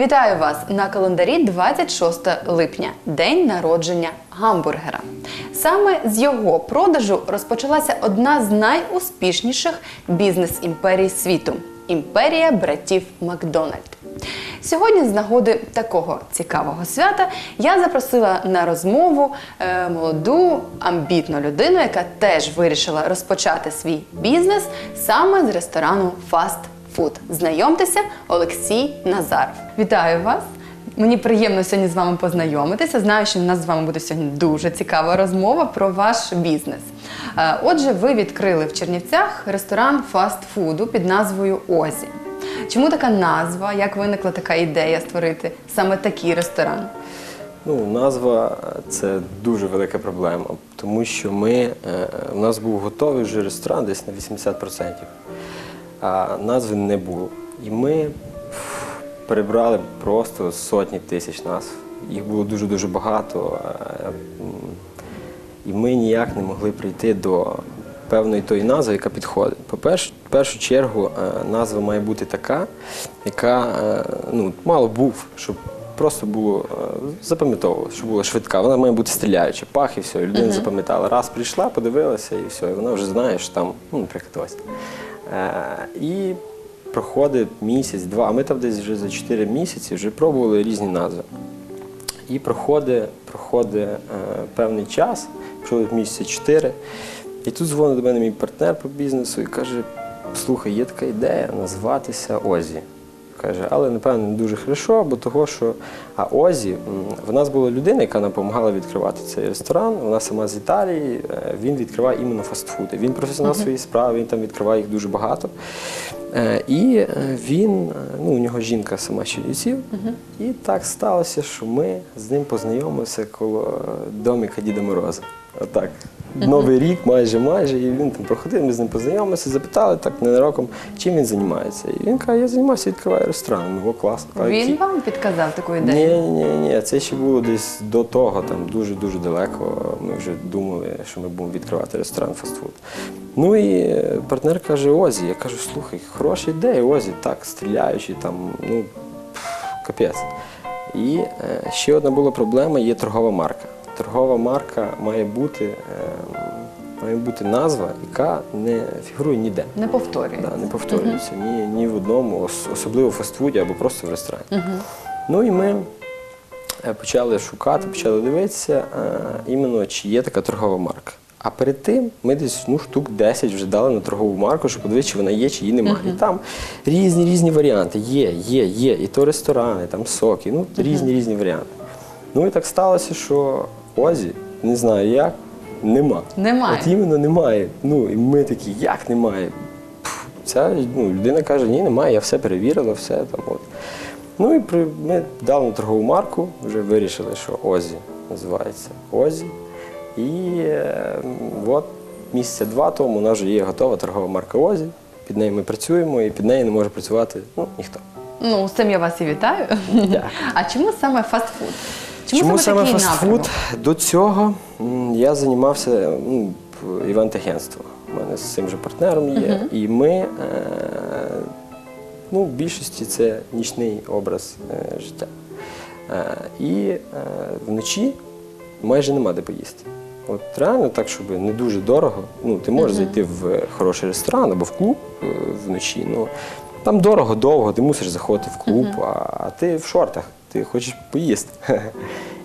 Вітаю вас на календарі 26 липня, день народження гамбургера. Саме з його продажу розпочалася одна з найуспішніших бізнес-імперій світу імперія братів Макдональд. Сьогодні, з нагоди такого цікавого свята, я запросила на розмову е, молоду амбітну людину, яка теж вирішила розпочати свій бізнес саме з ресторану Fast Food. Знайомтеся, Олексій Назаров. Вітаю вас! Мені приємно сьогодні з вами познайомитися. Знаю, що в нас з вами буде сьогодні дуже цікава розмова про ваш бізнес. Е, Отже, ви відкрили в Чернівцях ресторан фастфуду під назвою Озі. Чому така назва? Як виникла така ідея створити саме такий ресторан? Ну, назва це дуже велика проблема, тому що ми, е, у нас був готовий вже ресторан десь на 80%, а назви не було. І ми перебрали просто сотні тисяч назв. Їх було дуже-дуже багато. І ми ніяк не могли прийти до певної тої назви, яка підходить. По-перше, в першу чергу назва має бути така, яка ну, мало був, щоб просто було запам'ятовувалося, щоб була швидка. Вона має бути стріляюча, пах і все. Людина запам'ятала. Раз прийшла, подивилася і все. І вона вже знає, що там, ну, наприклад, ось. Е, І проходить місяць, два. А ми там десь вже за 4 місяці вже пробували різні назви. І проходить, проходить е, певний час, проходить місяця чотири. І тут дзвонить до мене мій партнер по бізнесу і каже: слухай, є така ідея назватися Озі. Каже, але напевно не дуже хорошо, бо того, що а Озі, в нас була людина, яка нам допомагала відкривати цей ресторан. Вона сама з Італії. е, Він відкриває іменно фастфуди. Він професіонал своєї справи, він там відкриває їх дуже багато. Е, І е, він, ну, у нього жінка сама з Чернівців. І так сталося, що ми з ним познайомилися коло доміка Діда Мороза. Отак. Новий рік, майже майже, і він там проходив, ми з ним познайомилися, запитали так ненароком, чим він займається. І він каже, я займаюся, відкриваю ресторан. Ну, о, класно. Він вам підказав таку ідею? Ні, ні, ні, це ще було десь до того, там дуже-дуже далеко. Ми вже думали, що ми будемо відкривати ресторан фастфуд. Ну і е, партнер каже: Озі. Я кажу, слухай, хороша ідея, Озі, так, стріляючи, там, ну, капець. І е, ще одна була проблема є торгова марка. Торгова марка має бути, е, має бути назва, яка не фігурує ніде. Не повторюється. Да, не повторюється ні, ні в одному, особливо в фастфуді або просто в ресторані. Ну і ми е, почали шукати, почали дивитися, е, іменно чи є така торгова марка. А перед тим ми десь ну, штук 10 вже дали на торгову марку, щоб подивитися, чи вона є, чи її немає. І там різні різні варіанти. Є, є, є. І то ресторани, там соки, ну різні різні варіанти. Ну і так сталося, що Озі, не знаю як, нема. Немає. От іменно немає. Ну і ми такі, як немає? Пф, Ця ну, людина каже, ні, немає, я все перевірила, все там. От. Ну і при, ми дали на торгову марку, вже вирішили, що Озі називається Озі. І е, от місяця два тому у нас вже є готова торгова марка Озі. Під нею ми працюємо і під нею не може працювати ну, ніхто. Ну, з цим я вас і вітаю. А чому саме фастфуд? Чому, саме такий фастфуд? До цього я займався ну, івент-агентством. У мене з цим же партнером є. І ми е, ну, в більшості це нічний образ е, життя. Е, і вночі майже нема де поїсти. От реально так, щоб не дуже дорого. Ну, ти можеш зайти в хороший ресторан або в клуб вночі. Ну, там дорого, довго, ти мусиш заходити в клуб, а, а ти в шортах, ти хочеш поїсти.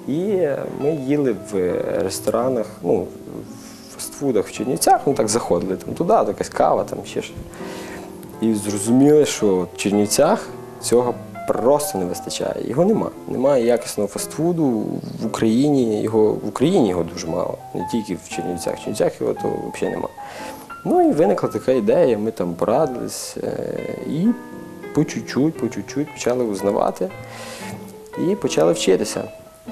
І ми їли в ресторанах, ну, в фастфудах в Чернівцях, ну так заходили там туди, якась кава, там ще щось. І зрозуміли, що в Чернівцях цього просто не вистачає. Його нема. Немає якісного фастфуду в Україні. Його в Україні його дуже мало, не тільки в Чернівцях. В Чернівцях його то взагалі нема. Ну і виникла така ідея, ми там порадились е, і по чуть-чуть, по чуть-чуть почали узнавати і почали вчитися.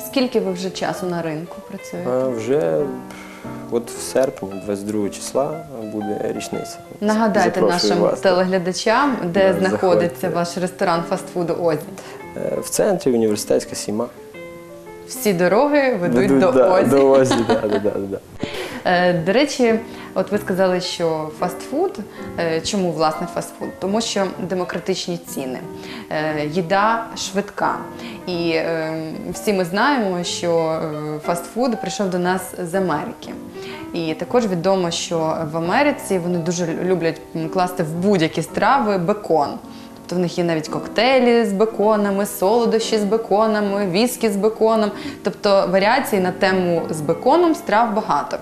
Скільки ви вже часу на ринку працюєте? А вже от в серпні, 22 числа, буде річниця. Нагадайте Запрошую нашим вас. телеглядачам, де Да, знаходиться заходьте. ваш ресторан фастфуду Озі. Е, В центрі університетська сіма. Всі дороги ведуть Ведуть, до да, Озі. До Озі, да, да, да, да. Е, До речі, От ви сказали, що фастфуд. Е, Чому власне фастфуд? Тому що демократичні ціни, е, їда швидка. І е, всі ми знаємо, що е, фастфуд прийшов до нас з Америки. І також відомо, що в Америці вони дуже люблять класти в будь-які страви бекон. Тобто в них є навіть коктейлі з беконами, солодощі з беконами, віскі з беконом. Тобто варіацій на тему з беконом страв багато.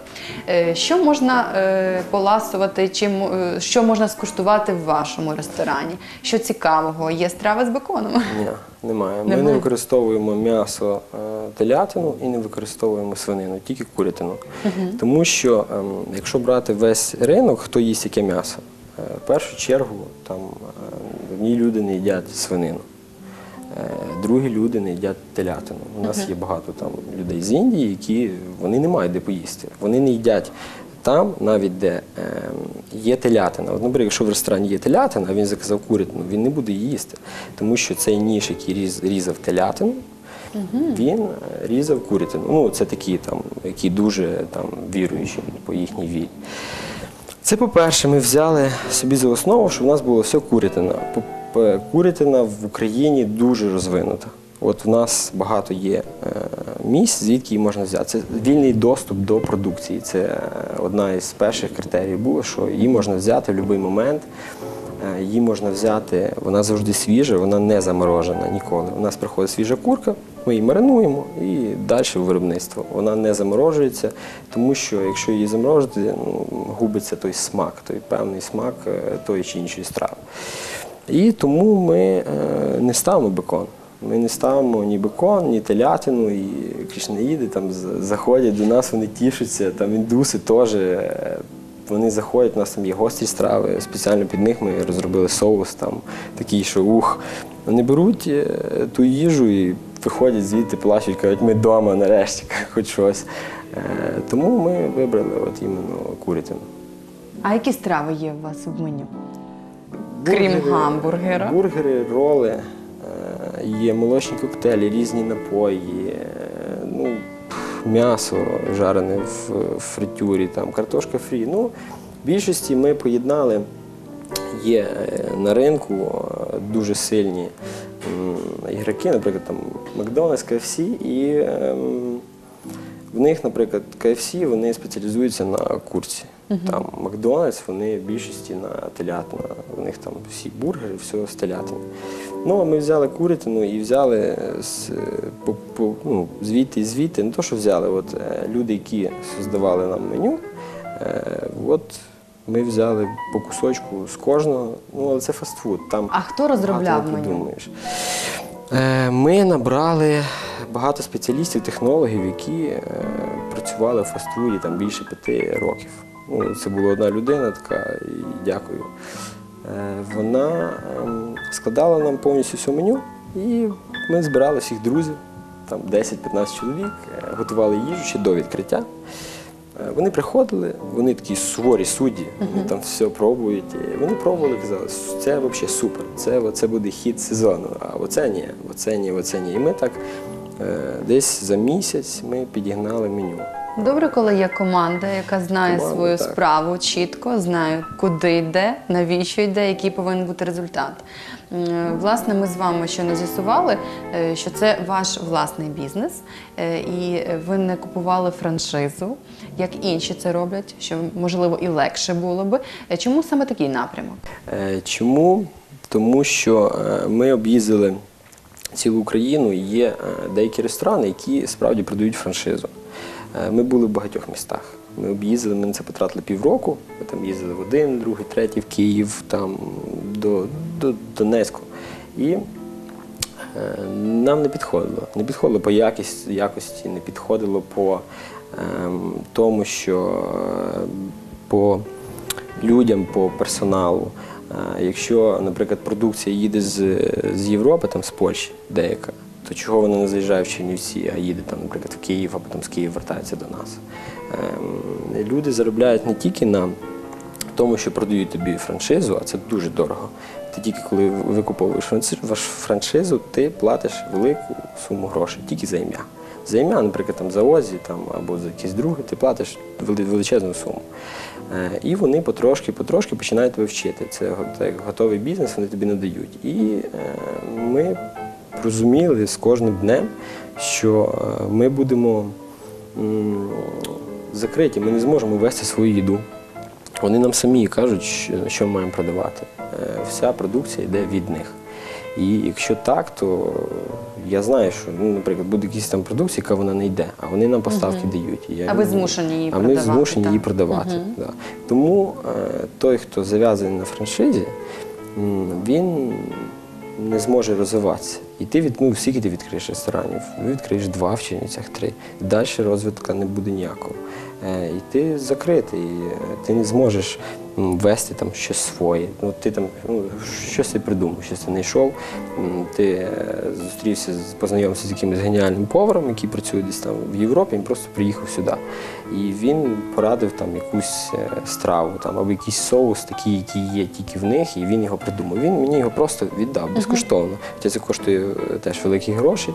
Е, Що можна е, поласувати, чим, е, що можна скуштувати в вашому ресторані? Що цікавого? Є страви з беконом? Ні, немає. Ми Немає? не використовуємо м'ясо телятину і не використовуємо свинину, тільки курятину. Тому що, ем, якщо брати весь ринок, хто їсть яке м'ясо, в першу чергу там е, одні люди не їдять свинину. Е, Другі люди не їдять телятину. У нас є багато там людей з Індії, які вони не мають де поїсти. Вони не їдять там, навіть де є телятина. От, наприклад, якщо в ресторані є телятина, а він заказав курятину, він не буде її їсти, тому що цей ніж, який різ, різав телятину, він е, різав курятину. Ну, це такі там, які дуже там віруючі по їхній вірі. Це по-перше, ми взяли собі за основу, що в нас було все курятина. По- Курятина в Україні дуже розвинута. От в нас багато є е, місць, звідки її можна взяти. Це вільний доступ до продукції. Це е, одна із перших критеріїв було, що її можна взяти в будь-який момент. Е, Її можна взяти, вона завжди свіжа, вона не заморожена ніколи. У нас приходить свіжа курка, ми її маринуємо і далі в виробництво. Вона не заморожується, тому що якщо її заморожити, ну, губиться той смак, той певний смак е, тої чи іншої страви. І тому ми е, не ставимо бекон. Ми не ставимо ні бекон, ні телятину, і кришнаїди там заходять до нас, вони тішаться, там індуси теж. е, Вони заходять, у нас там є гострі страви, спеціально під них ми розробили соус там такий, що ух. Вони беруть ту їжу і виходять звідти, плачуть, кажуть, ми вдома нарешті, хоч щось. Е, Тому ми вибрали от іменно курятину. А які страви є у вас в меню? Крім гамбургера? Бургери, роли, е, є молочні коктейлі, різні напої, е, ну, м'ясо жарене в фритюрі, там, картошка фрі. Ну, в більшості ми поєднали. Є на ринку дуже сильні ігроки, наприклад, там Макдональдс, KFC, і ем, в них, наприклад, KFC, вони спеціалізуються на курці. Там Макдональдс, вони в більшості на телятина. У них там всі бургери, все з телятини. Ну, а ми взяли курятину і взяли з, е, по, по, ну, звідти і звідти. Не то, що взяли, от е, люди, які создавали нам меню, е, от ми взяли по кусочку з кожного. Ну, але це фастфуд. Там А хто розробляв багато меню? подумаєш. Е, Ми набрали багато спеціалістів, технологів, які е, працювали в фастфуді там більше п'яти років. Ну, це була одна людина така, і дякую. Е, Вона ем, складала нам повністю все меню, і ми збирали всіх друзів, там 10-15 чоловік, готували їжу ще до відкриття. Е, Вони приходили, вони такі суворі судді, вони там все пробують. І вони пробували, казали, це взагалі супер, це, це буде хід сезону, а оце ні, оце ні, оце ні. І ми так е, десь за місяць ми підігнали меню. Добре, коли є команда, яка знає Команда, свою так. справу чітко, знає, куди йде, навіщо йде, який повинен бути результат. Власне, ми з вами ще не з'ясували, е, що це ваш власний бізнес, е, і ви не купували франшизу, як інші це роблять, що можливо і легше було би. Е, Чому саме такий напрямок? Е, Чому? Тому що е, ми об'їздили цілу Україну і є е, деякі ресторани, які справді продають франшизу. Е, Ми були в багатьох містах. Ми об'їздили, ми на це потратили півроку. Ми там їздили в один, другий, третій, в Київ, там до, до Донецьку. І е, нам не підходило. Не підходило по якості, якості не підходило по ем, тому, що е, по людям, по персоналу. Якщо, наприклад, продукція їде з, з Європи, там, з Польщі, деяка, то чого вона не заїжджає в Чернівці, а їде, там, наприклад, в Київ, а потім з Києва вертається до нас. Ем, Люди заробляють не тільки на тому, що продають тобі франшизу, а це дуже дорого. Ти тільки коли викуповуєш франшизу, ти платиш велику суму грошей тільки за ім'я. За ім'я, наприклад, там, за Озі там, або за якісь другі, ти платиш величезну суму. Е, І вони потрошки, потрошки починають тебе вчити. Це готовий бізнес, вони тобі надають. І е, ми розуміли з кожним днем, що е, ми будемо закриті, ми не зможемо вести свою їду. Вони нам самі кажуть, що, ми маємо продавати. Е, Вся продукція йде від них. І якщо так, то я знаю, що, ну, наприклад, буде якісь там продукція, яка вона не йде, а вони нам поставки дають. І я А ви змушені її а ми продавати, змушені так? її продавати. Да. Тому е, той, хто зав'язаний на франшизі, він не зможе розвиватися. І ти від, ну, скільки ти відкриєш ресторанів? Ну, відкриєш два в три. Далі розвитку не буде ніякого. Е, і ти закритий, е, ти не зможеш вести там щось своє. Ну, ти там ну, щось ти придумав, щось ти знайшов. Ти е, зустрівся, познайомився з якимось геніальним поваром, який працює десь там в Європі, він просто приїхав сюди. І він порадив там якусь е, страву там, або якийсь соус, такий, який є тільки в них, і він його придумав. Він мені його просто віддав безкоштовно. Хоча це коштує е, теж великі гроші.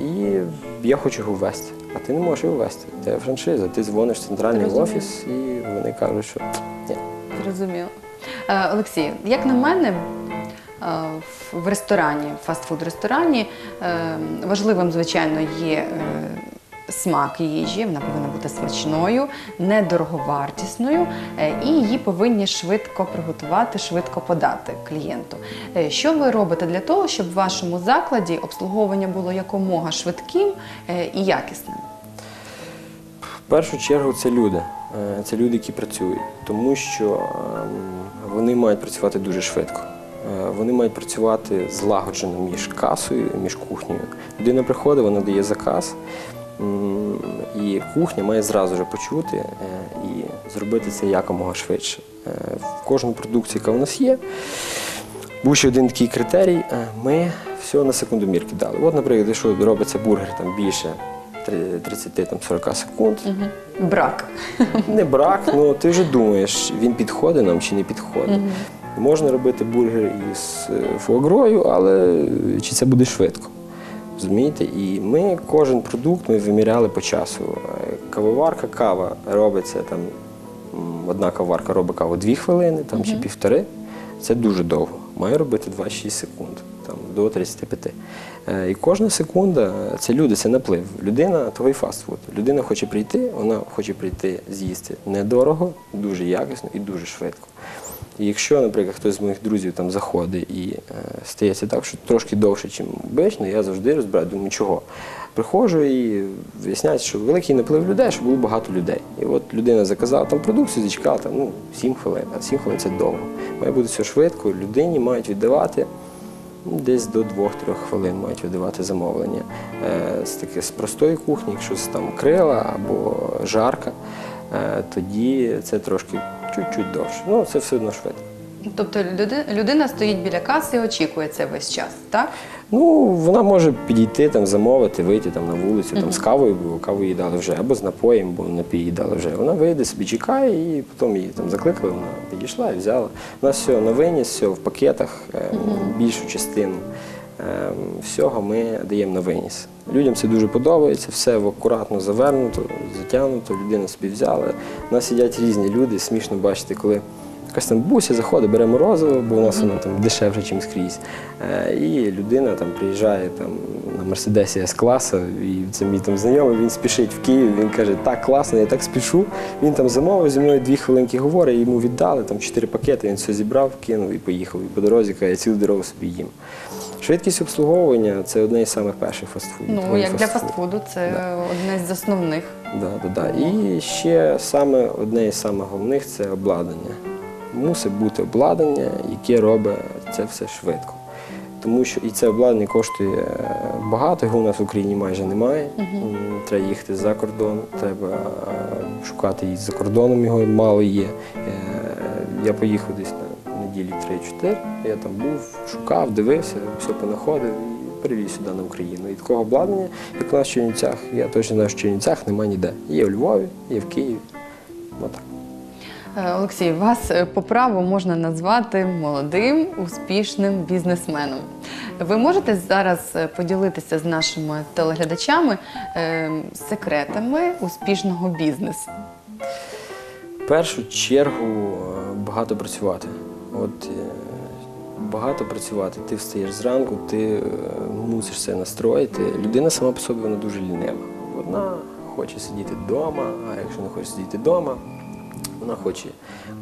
І я хочу його ввести. А ти не можеш його ввести. Це франшиза. Ти дзвониш в центральний Розумію. офіс, і вони кажуть, що. Зрозуміло. Е, Олексій, як на мене, е, в- ресторані, в фастфуд-ресторані е, важливим, звичайно, є смак їжі, вона повинна бути смачною, недороговартісною, і її повинні швидко приготувати, швидко подати клієнту. Що ви робите для того, щоб в вашому закладі обслуговування було якомога швидким і якісним? В першу чергу це люди. Е, Це люди, які працюють, тому що ем, вони мають працювати дуже швидко. Е, Вони мають працювати злагоджено між касою між кухнею. Людина приходить, вона дає заказ, і кухня має зразу ж почути е, і зробити це якомога швидше. В кожній продукції, яка у нас є, був ще один такий критерій. Ми все на секундомір кидали. От, наприклад, якщо робиться бургер там більше 30-40 секунд, Брак. не брак, ну ти вже думаєш, він підходить нам чи не підходить. Можна робити бургер із е, фуагрою, але чи це буде швидко? Розумієте? І ми кожен продукт ми виміряли по часу. Е, Кавоварка, кава робиться там. Одна кавоварка робить каву 2 хвилини там, чи півтори. Це дуже довго. Має робити 2-6 секунд, там, до 35. Е, І кожна секунда е, це люди, це наплив. Людина і фастфуд. Людина хоче прийти, вона хоче прийти з'їсти недорого, дуже якісно і дуже швидко. І якщо, наприклад, хтось з моїх друзів там заходить і е, стається так, що трошки довше, ніж обично, я завжди розбираю, думаю, чого. Приходжу і виясняється, що великий наплив людей, що було багато людей. І от людина заказала там продукцію, зачекала там, ну, 7 хвилин, а 7 хвилин це довго. Має бути все швидко, людині мають віддавати десь до 2-3 хвилин мають видавати замовлення. Е, з таки з простої кухні, якщо це там крила або жарка, е, тоді це трошки чуть-чуть довше. Ну, це все одно швидко. Тобто людина стоїть біля каси і очікує це весь час, так? Ну, вона може підійти, там, замовити, вийти там, на вулицю там, з кавою, бо каву їй дали вже, або з напоєм, бо напій їй дали вже. Вона вийде, собі чекає, і потім її там закликали, вона підійшла і взяла. У нас все на виніс, все в пакетах, е, більшу частину е, всього ми даємо на виніс. Людям це дуже подобається, все акуратно завернуто, затягнуто, людина собі взяла. У нас сидять різні люди, смішно бачити, коли. Якась там буся заходить, бере морозиво, бо у нас воно там дешевше, ніж скрізь. Е, І людина там приїжджає там на Мерседесі С-класу, і це мій там знайомий, він спішить в Київ, він каже, так класно, я так спішу. Він там замовив зі мною дві хвилинки говорить, йому віддали там чотири пакети, він все зібрав, кинув і поїхав. І по дорозі каже, я цілу дорогу собі їм. Швидкість обслуговування це одне із самих перших фастфудів. Ну, як для фастфуду, це одне з основних. Да, да, да. І ще саме одне із самих головних це обладнання. Мусить бути обладнання, яке робить це все швидко. Тому що і це обладнання коштує е, багато, його у нас в Україні майже немає. М, Треба їхати за кордон, треба е, шукати і за кордоном його мало є. Е, Я поїхав десь на неділі 3-4, я там був, шукав, дивився, все понаходив і привіз сюди на Україну. І такого обладнання, як у нас в Чернівцях, я точно знаю, що в Чернівцях немає ніде. Є в Львові, є в Києві. Отак. Е, Олексій, вас е, по праву можна назвати молодим успішним бізнесменом. Ви можете зараз е, поділитися з нашими телеглядачами секретами успішного бізнесу? В першу чергу багато працювати. От багато працювати. Ти встаєш зранку, ти мусиш все настроїти. Людина сама по собі вона дуже лінива. Вона хоче сидіти вдома, а якщо не хоче сидіти вдома, вона хоче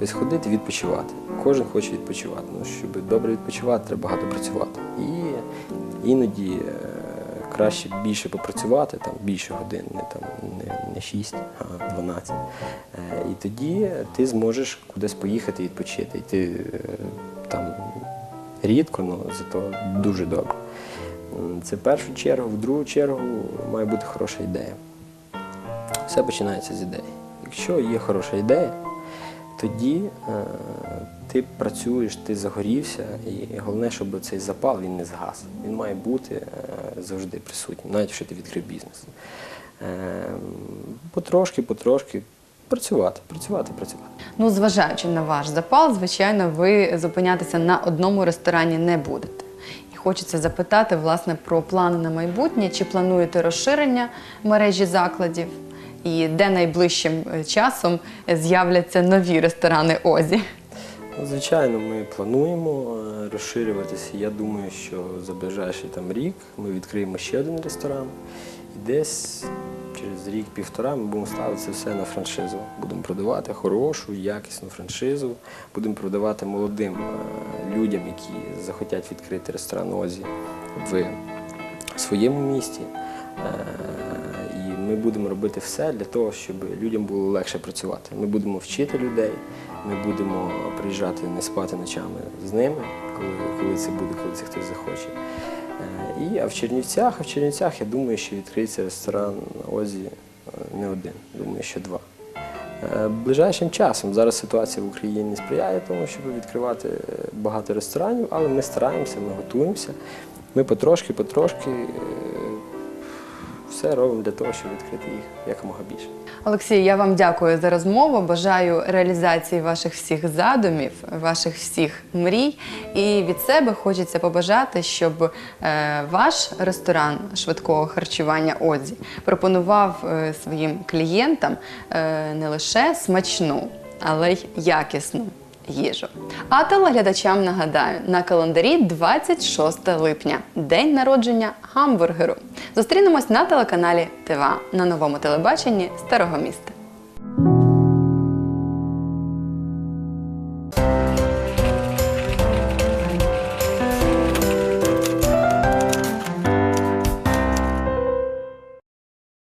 десь ходити, відпочивати. Кожен хоче відпочивати. Ну, щоб добре відпочивати, треба багато працювати. І іноді е, краще більше попрацювати, там більше годин, не там не, не 6, а 12. Е, І тоді ти зможеш кудись поїхати відпочити. І ти е, там рідко, але зато дуже добре. Це в першу чергу, в другу чергу має бути хороша ідея. Все починається з ідеї. Якщо є хороша ідея, тоді е, ти працюєш, ти загорівся, і головне, щоб цей запал він не згас. Він має бути е, завжди присутнім, навіть якщо ти відкрив бізнес. Е, потрошки, потрошки працювати, працювати, працювати. Ну, зважаючи на ваш запал, звичайно, ви зупинятися на одному ресторані не будете. І хочеться запитати власне про плани на майбутнє. Чи плануєте розширення мережі закладів? І де найближчим е, часом з'являться нові ресторани Озі? Звичайно, ми плануємо е, розширюватися. Я думаю, що за ближайший там рік ми відкриємо ще один ресторан. І десь через рік-півтора ми будемо ставити це все на франшизу. Будемо продавати хорошу, якісну франшизу. Будемо продавати молодим е, людям, які захотять відкрити ресторан Озі в своєму місті. Ми будемо робити все для того, щоб людям було легше працювати. Ми будемо вчити людей, ми будемо приїжджати не спати ночами з ними, коли, це буде, коли це хтось захоче. Е, І, а в Чернівцях, а в Чернівцях, я думаю, що відкриється ресторан Озі е, не один, думаю, що два. Е, Ближайшим часом зараз ситуація в Україні сприяє тому, щоб відкривати багато ресторанів, але ми стараємося, ми готуємося. Ми потрошки, потрошки е, все робимо для того, щоб відкрити їх якомога більше. Олексій, я вам дякую за розмову. Бажаю реалізації ваших всіх задумів, ваших всіх мрій. І від себе хочеться побажати, щоб е, ваш ресторан швидкого харчування Озі пропонував е, своїм клієнтам е, не лише смачну, але й якісну. Їжу. А телеглядачам нагадаю, на календарі 26 липня, день народження гамбургеру. Зустрінемось на телеканалі ТВА на новому телебаченні Старого міста.